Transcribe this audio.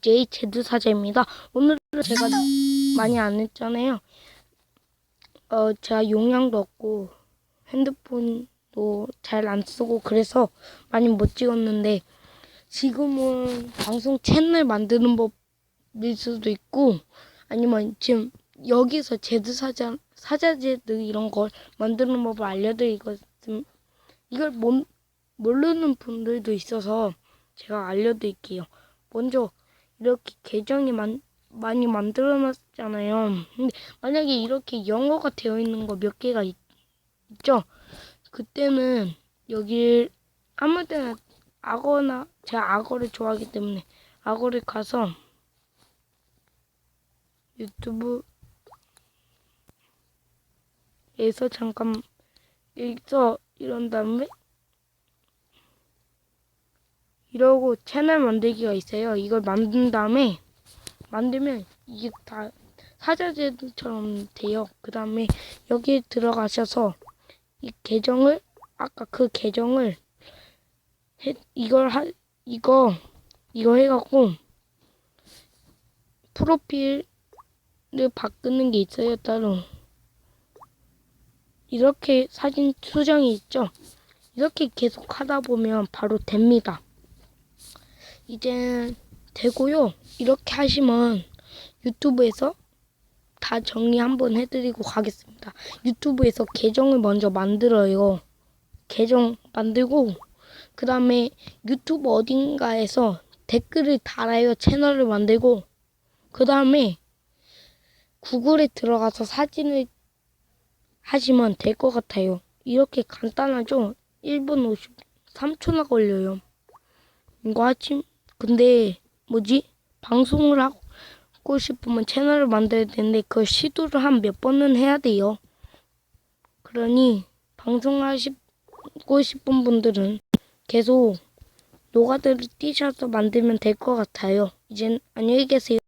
BJ 제드 사자입니다. 오늘은 제가 많이 안 했잖아요. 어, 제가 용량도 없고 핸드폰도 잘 안 쓰고 그래서 많이 못 찍었는데 지금은 방송 채널 만드는 법일 수도 있고 아니면 지금 여기서 제드 사자 사자제드 이런 걸 만드는 법을 알려드리거든. 이걸 못, 모르는 분들도 있어서 제가 알려드릴게요. 먼저 이렇게 계정이 만, 많이 만들어놨잖아요. 근데 만약에 이렇게 영어가 되어 있는 거 몇 개가 있, 있죠? 그때는 여기 아무 때나 악어나 제가 악어를 좋아하기 때문에 악어를 가서 유튜브에서 잠깐 여기서 이런 다음에 이러고 채널 만들기가 있어요. 이걸 만든 다음에 만들면 이게 다 사자제도처럼 돼요. 그 다음에 여기 들어가셔서 이 계정을 아까 그 계정을 해, 이걸 하 이거 이거 해갖고 프로필을 바꾸는 게 있어요 따로 이렇게 사진 수정이 있죠 이렇게 계속 하다 보면 바로 됩니다 이제 되고요 이렇게 하시면 유튜브에서 다 정리 한번 해드리고 가겠습니다 유튜브에서 계정을 먼저 만들어요 계정 만들고 그 다음에 유튜브 어딘가에서 댓글을 달아요. 채널을 만들고. 그 다음에 구글에 들어가서 사진을 하시면 될 것 같아요. 이렇게 간단하죠? 1분 53초나 걸려요. 이거 하지, 근데 뭐지? 방송을 하고 싶으면 채널을 만들어야 되는데 그 시도를 한 몇 번은 해야 돼요. 그러니 방송하시고 싶은 분들은 계속 노가다를 띄셔서 만들면 될 것 같아요. 이젠 안녕히 계세요.